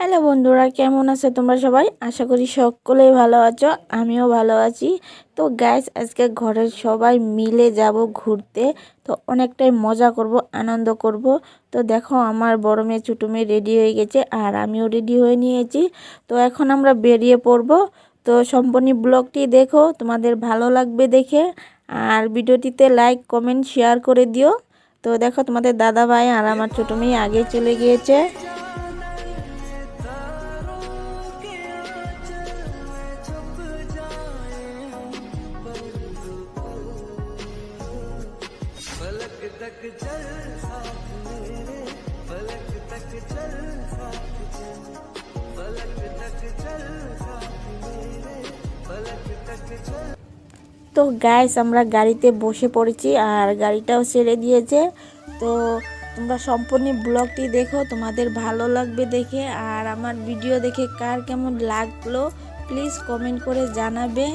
Hello বন্ধুরা, কেমন আছে তোমরা সবাই? আশা করি সকলেই ভালো আছো, আমিও ভালো আছি। তো গ্যাস আজকে ঘরের সবাই মিলে যাব ঘুরতে। তো অনেকটাই মজা করব, আনন্দ করব। তো দেখো, আমার বড় মেয়ে, ছোটো মেয়ে রেডি হয়ে গেছে আর আমিও রেডি হয়ে নিয়েছি। তো এখন আমরা বেরিয়ে পড়ব। তো সম্পূর্ণ ব্লগটি দেখো, তোমাদের ভালো লাগবে দেখে। আর ভিডিওটিতে লাইক কমেন্ট শেয়ার করে দিও। তো দেখো, তোমাদের দাদা ভাই আর আমার ছোটো মেয়ে আগে চলে গিয়েছে। তো গ্যাস আমরা গাড়িতে বসে পড়েছি আর গাড়িটাও ছেড়ে দিয়েছে। তো তোমরা সম্পূর্ণ ব্লগটি দেখো, তোমাদের ভালো লাগবে দেখে। আর আমার ভিডিও দেখে কার কেমন লাগল প্লিজ কমেন্ট করে জানাবে।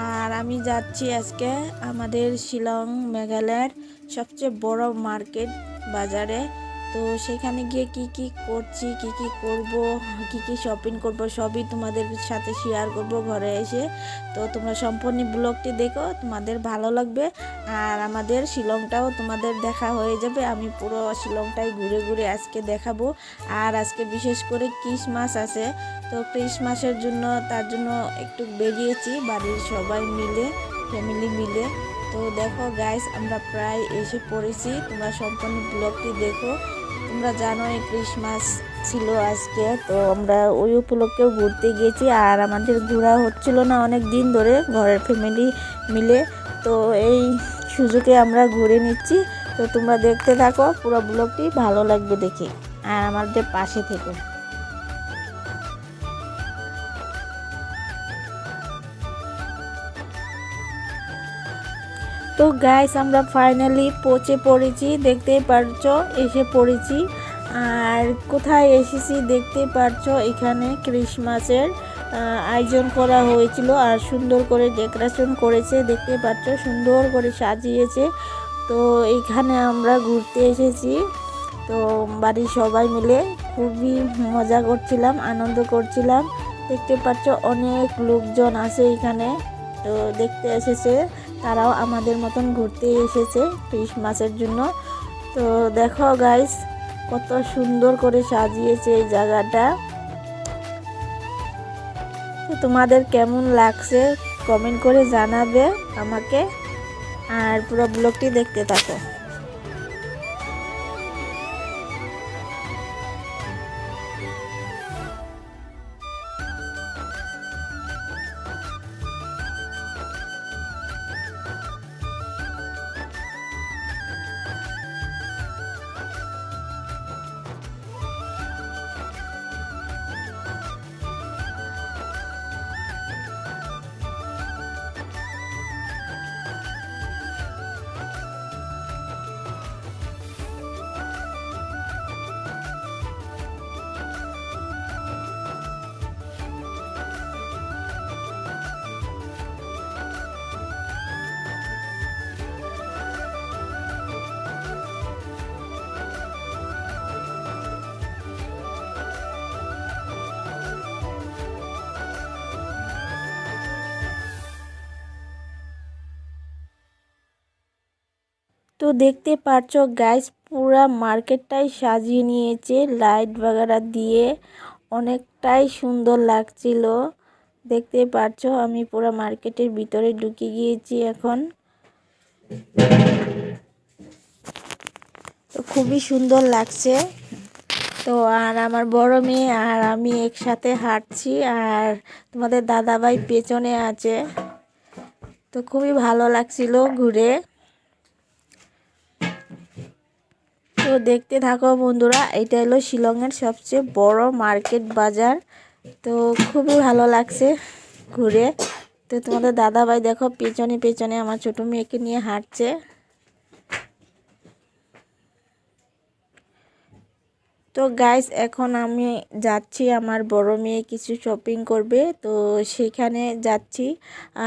আর আমি যাচ্ছি আজকে আমাদের শিলং মেঘালয়ের সবচেয়ে বড় মার্কেট বাজারে। তো সেখানে গিয়ে কি কি করছি, কি কি করব, কি কি শপিং করব, সবই তোমাদের সাথে শেয়ার করব ঘরে এসে। তো তোমরা সম্পূর্ণ ব্লগটি দেখো, তোমাদের ভালো লাগবে। আর আমাদের শিলংটাও তোমাদের দেখা হয়ে যাবে। আমি পুরো শিলংটাই ঘুরে ঘুরে আজকে দেখাবো। আর আজকে বিশেষ করে ক্রিসমাস আছে। তো ক্রিসমাসের জন্য, তার জন্য একটু বেরিয়েছি, বাড়ির সবাই মিলে ফ্যামিলি মিলে। তো দেখো গাইস আমরা প্রায় এসে পড়েছি। তোমরা সম্পূর্ণ ব্লগটি দেখো। তোমরা জানো এই ক্রিসমাস ছিল আজকে, তো আমরা ওই উপলক্ষেও ঘুরতে গিয়েছি। আর আমাদের ঘোরা হচ্ছিল না অনেক দিন ধরে ঘরের ফ্যামিলি মিলে। তো এই সুযোগে আমরা ঘুরে নিচ্ছি। তো তোমরা দেখতে থাকো, পুরো ব্লগটি ভালো লাগবে দেখে। আর আমাদের পাশে থেকো। তো গাইস আমরা ফাইনালি পৌঁছে পড়েছি, দেখতেই পারছ, এসে পড়েছি। আর কোথায় এসেছি দেখতে পারছ, এখানে ক্রিসমাসের আয়োজন করা হয়েছিল আর সুন্দর করে ডেকোরেশন করেছে দেখতে পাচ্ছ সুন্দর করে সাজিয়েছে। তো এখানে আমরা ঘুরতে এসেছি। তো বাড়ির সবাই মিলে খুবই মজা করছিলাম, আনন্দ করছিলাম। দেখতে পাচ্ছ অনেক লোকজন আছে এখানে, তো দেখতে এসেছে। তারাও আমাদের মতন ঘুরতে এসেছে ক্রিসমাসের জন্য। তো দেখো গাইস কত সুন্দর করে সাজিয়েছে এই জায়গাটা। তোমাদের কেমন লাগছে কমেন্ট করে জানাবে আমাকে। আর পুরো ব্লগটি দেখতে থাকো। তো দেখতে পাচ্ছ গাইস পুরা মার্কেটটাই সাজিয়ে নিয়েছে। লাইট বাগারা দিয়ে অনেকটাই সুন্দর লাগছিল। দেখতে পাচ্ছ, আমি পুরো মার্কেটের ভিতরে ঢুকে গিয়েছি এখন। তো খুবই সুন্দর লাগছে। তো আর আমার বড় মেয়ে আর আমি একসাথে হাঁটছি আর তোমাদের দাদাভাই পেছনে আছে। তো খুবই ভালো লাগছিল ঘুরে। তো দেখতে থাকো বন্ধুরা, এটা হলো শিলংয়ের সবচেয়ে বড় মার্কেট বাজার। তো খুবই ভালো লাগছে ঘুরে। তো তোমাদের দাদা ভাই দেখো পেছনে পেছনে আমার ছোটো মেয়েকে নিয়ে হাঁটছে। তো গাইস এখন আমি যাচ্ছি, আমার বড় মেয়ে কিছু শপিং করবে, তো সেখানে যাচ্ছি।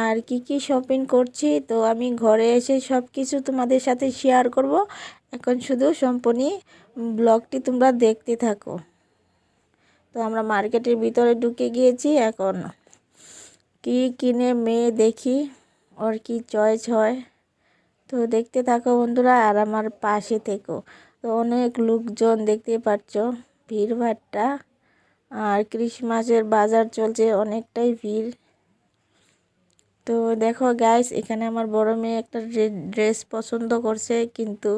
আর কি কি শপিং করছি, তো আমি ঘরে এসে সব কিছু তোমাদের সাথে শেয়ার করব। এখন শুধু সম্পূর্ণ ব্লগটি তোমরা দেখতে থাকো। তো আমরা মার্কেটের ভিতরে ঢুকে গিয়েছি এখন। কি কিনে মেয়ে দেখি, ওর কি চয়েস হয়। তো দেখতে থাকো বন্ধুরা, আর আমার পাশে থেকো। তো অনেক লোকজন দেখতে পাচ্ছ ভিড়ভাট্টা আর ক্রিসমাসের বাজার চলছে, অনেকটাই ভিড়। তো দেখো গাইস এখানে আমার বড় মেয়ে একটা ড্রেস পছন্দ করছে, কিন্তু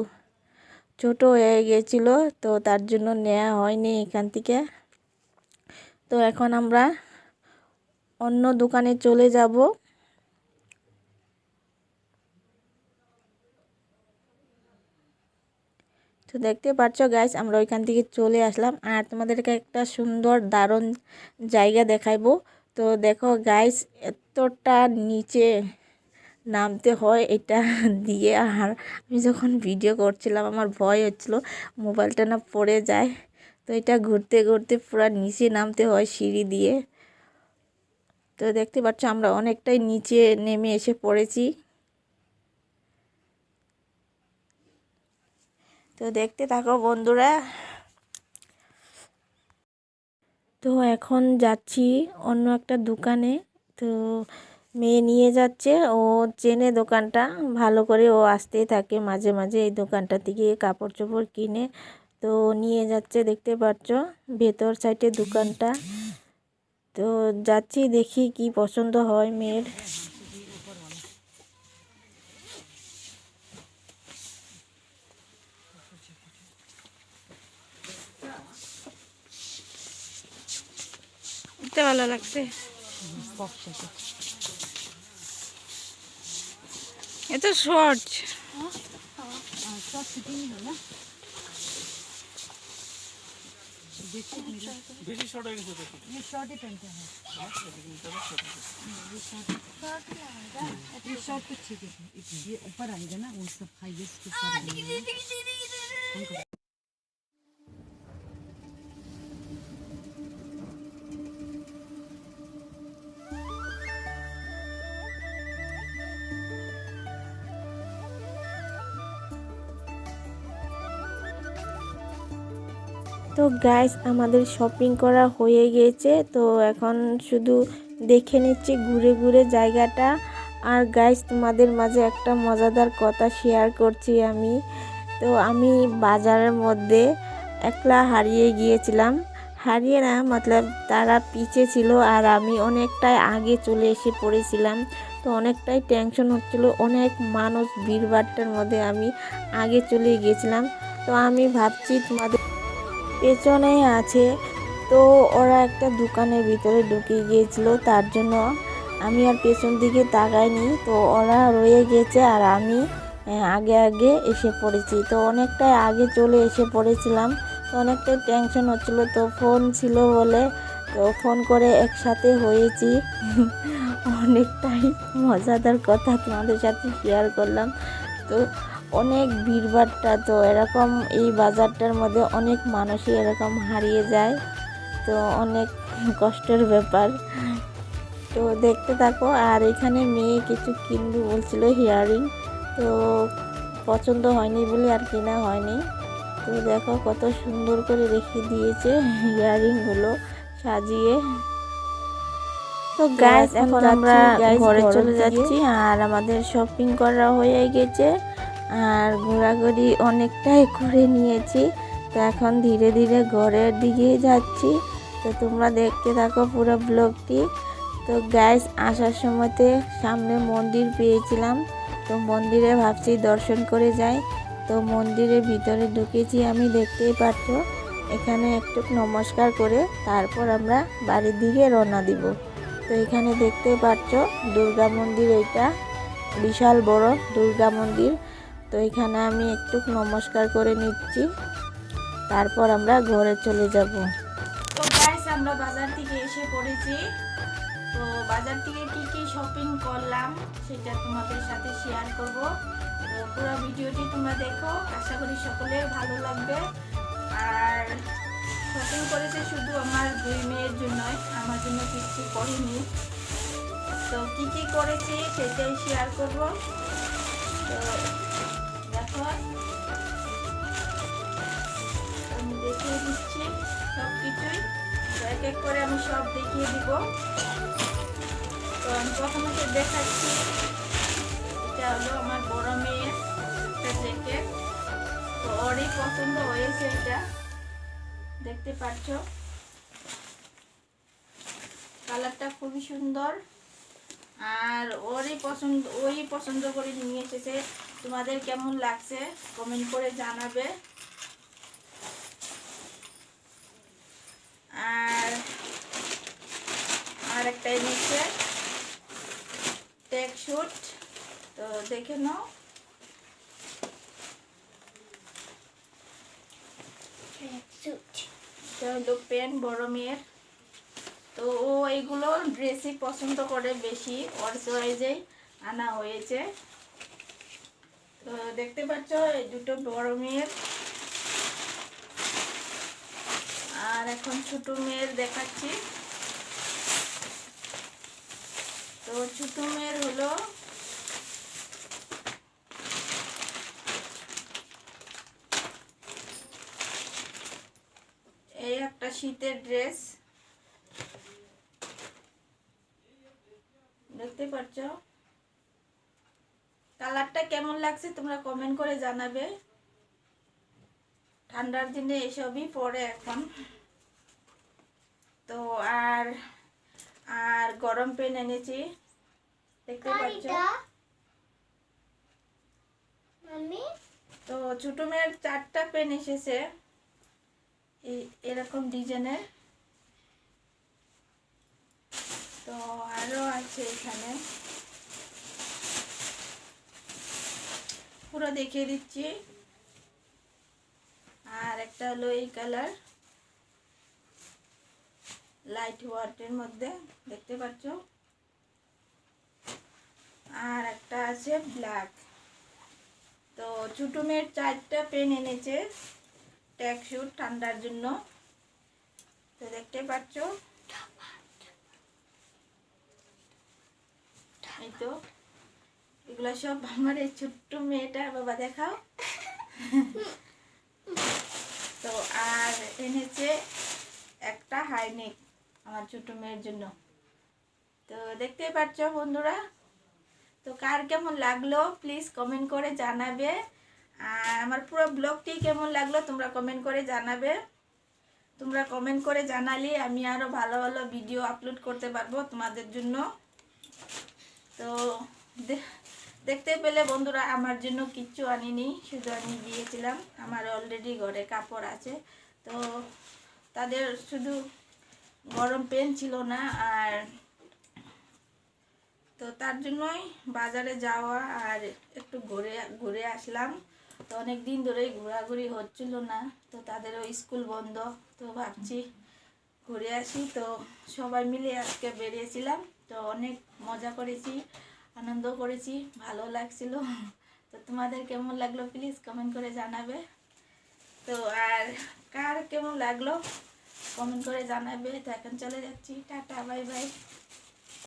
ছোট হয়ে গেছিল তো তার জন্য নেওয়া হয়নি এখান থেকে। তো এখন আমরা অন্য দোকানে চলে যাব। তো দেখতে পাচ্ছ গাইস আমরা ওইখান থেকে চলে আসলাম। আর তোমাদেরকে একটা সুন্দর দারুণ জায়গা দেখাইবো। তো দেখো গাইস এতটা নিচে। নামতে হয় এটা দিয়ে। আর আমি যখন ভিডিও করছিলাম, আমার ভয় হচ্ছিল, মোবাইলটা না পড়ে যায়। তো এটা ঘুরতে ঘুরতে পুরো নিচে নামতে হয় সিঁড়ি দিয়ে। তো দেখতে পাচ্ছ, আমরা অনেকটাই নিচে নেমে এসে পড়েছি। তো দেখতে থাকো বন্ধুরা। তো এখন যাচ্ছি অন্য একটা দোকানে। তো মেয়ে নিয়ে যাচ্ছে। ও চেনে দোকানটা। ভালো করে ও আসতেই থাকে মাঝে মাঝে এই দোকানটা থেকে কাপড় চোপড় কিনে। তো নিয়ে যাচ্ছে দেখতে পাচ্ছ ভেতর সাইডে দোকানটা। তো যাচ্ছি দেখি কি পছন্দ হয় মেয়ের। ভালো লাগছে। এ তো শর্ট ये शॉर्ट तो ठीक है ये ऊपर आएगा ना वो सब हाई वेस्ट के साथ তো গাইস আমাদের শপিং করা হয়ে গিয়েছে তো এখন শুধু দেখে নিচ্ছি ঘুরে ঘুরে জায়গাটা। আর গাইস তোমাদের মাঝে একটা মজাদার কথা শেয়ার করছি আমি। তো আমি বাজারের মধ্যে একলা হারিয়ে গিয়েছিলাম। হারিয়ে না, মতলব তারা পিছে ছিল আর আমি অনেকটাই আগে চলে এসে পড়েছিলাম। তো অনেকটাই টেনশন হচ্ছিল, অনেক মানুষ ভিড়ভাট্টার মধ্যে আমি আগে চলে গিয়েছিলাম। তো আমি ভাবছি তোমাদের পেছনেই আছে। তো ওরা একটা দোকানের ভিতরে ঢুকে গিয়েছিল, তার জন্য আমি আর পেছন দিকে তাকাইনি। তো ওরা রয়ে গেছে আর আমি আগে আগে এসে পড়েছি। তো অনেকটাই আগে চলে এসে পড়েছিলাম। তো অনেকটাই টেনশন হচ্ছিল, তো ফোন ছিল বলে তো ফোন করে একসাথে হয়েছি। অনেকটাই মজাদার কথা তোমাদের সাথে শেয়ার করলাম। তো অনেক ভিড়ভাট্টা তো এরকম এই বাজারটার মধ্যে অনেক মানুষই এরকম হারিয়ে যায় তো অনেক কষ্টের ব্যাপার। তো দেখতে থাকো আর এখানে মেয়ে কিছু কিনবে বলছিল হিয়ারিং তো পছন্দ হয়নি বলে আর কেনা হয়নি। তো দেখো কত সুন্দর করে রেখে দিয়েছে ইয়ারিংগুলো সাজিয়ে। তো গাইস এখন আমরা ঘরে চলে যাচ্ছি আর আমাদের শপিং করা হয়ে গেছে। আর ঘোরাঘুরি অনেকটাই করে নিয়েছি। তো এখন ধীরে ধীরে ঘরের দিকে যাচ্ছি। তো তোমরা দেখতে থাকো পুরো ব্লগটি। তো গ্যাস আসার সময়তে সামনে মন্দির পেয়েছিলাম। তো মন্দিরে ভাবছি দর্শন করে যাই। তো মন্দিরের ভিতরে ঢুকেছি আমি, দেখতেই পাচ্ছ। এখানে একটু নমস্কার করে তারপর আমরা বাড়ির দিকে রওনা দিব। তো এখানে দেখতে পাচ্ছ দুর্গা মন্দির, এটা বিশাল বড় দুর্গা মন্দির। তো এখানে আমি একটু নমস্কার করে নিচ্ছি। তারপর আমরা ঘরে চলে যাব। তো গাইস আমরা বাজার থেকে এসে পড়েছি। তো বাজার থেকে কি কি শপিং করলাম, সেটা তোমাদের সাথে শেয়ার করব। তো পুরো ভিডিওটি তোমরা দেখো, আশা করি সকলের ভালো লাগবে। আর শপিং করেছে শুধু আমার দুই মেয়ের জন্যই, আমার জন্য কিছু করিনি। তো কি কি করেছি সেটাই শেয়ার করব। তো দেখিয়ে দিচ্ছি সব কিছুই। তো এক করে আমি সব দেখিয়ে দিব। তো আমি প্রথমে দেখাচ্ছি, এটা হলো আমার বড় মেয়ের একটা জ্যাকেট। তো ওরই পছন্দ হয়েছে এটা। দেখতে পাচ্ছ? কালারটা খুবই সুন্দর। আর ওরই পছন্দ, ওই পছন্দ করে নিয়ে এসেছে। তোমাদের কেমন লাগছে? কমেন্ট করে জানাবে। আর আর একটা এনেছে টেক শুট তো দেখে নাও। এটা হলো পেন বড় মেয়ের। তো ও এইগুলো ড্রেসই পছন্দ করে বেশি ওর চয়েজেই আনা হয়েছে। তো দেখতে পাচ্ছ এই দুটো বড় মেয়ের। আর এখন ছোট মেয়ের দেখাচ্ছি। তো ছোট মেয়ের হলো এই একটা শীতের ড্রেস। দেখতে পাচ্ছ? কালারটা কেমন লাগছে তোমরা কমেন্ট করে জানাবে। ঠান্ডার দিনে এসবই পরে এখন। তো আর আর গরম পেন এনেছি। দেখতে পাচ্ছ? তো ছোট মেয়ের চারটা পেন এসেছে। এই এরকম ডিজাইনের। তো আরও আছে এখানে। পুরো দেখিয়ে দিচ্ছি। আর একটা হলো এই কালার। লাইট ওয়াটের মধ্যে, দেখতে পাচ্ছ? আর একটা আছে ব্ল্যাক তো ছোটো মেয়ের চারটা পেন এনেছে ট্যাগ শুট ঠান্ডার জন্য। তো দেখতে পাচ্ছ? এই তো। এগুলো সব আমার এই ছোট্ট মেয়েটা বাবা দেখাও। তো আর এনেছে একটা হাইনেক আমার ছোট মেয়ের জন্য। তো দেখতেই পাচ্ছ বন্ধুরা, তো কার কেমন লাগল প্লিজ কমেন্ট করে জানাবে। আমার পুরো ব্লগটি কেমন লাগল তোমরা কমেন্ট করে জানাবে। তোমরা কমেন্ট করে জানালে আমি আরও ভালো ভালো ভিডিও আপলোড করতে পারব তোমাদের জন্য। তো দেখতে পেলে বন্ধুরা, আমার জন্য কিচ্ছু আনিনি, শুধু আমি গিয়েছিলাম আমার অলরেডি ঘরে কাপড় আছে, তো তাদের শুধু গরম পেন ছিল না আর তো তার জন্যই বাজারে যাওয়া আর একটু ঘুরে ঘুরে আসলাম। তো অনেক দিন ধরেই ঘোরাঘুরি হচ্ছিল না, তো তাদেরও স্কুল বন্ধ, তো ভাবছি ঘুরে আসি। তো সবাই মিলে আজকে বেরিয়েছিলাম, তো অনেক মজা করেছি, আনন্দ করেছি, ভালো লাগছিল। তো তোমাদের কেমন লাগল? প্লিজ কমেন্ট করে জানাবে। তো আর কার কেমন লাগল? কমেন্ট করে জানাবে। তো এখন চলে যাচ্ছি। Tata bye bye.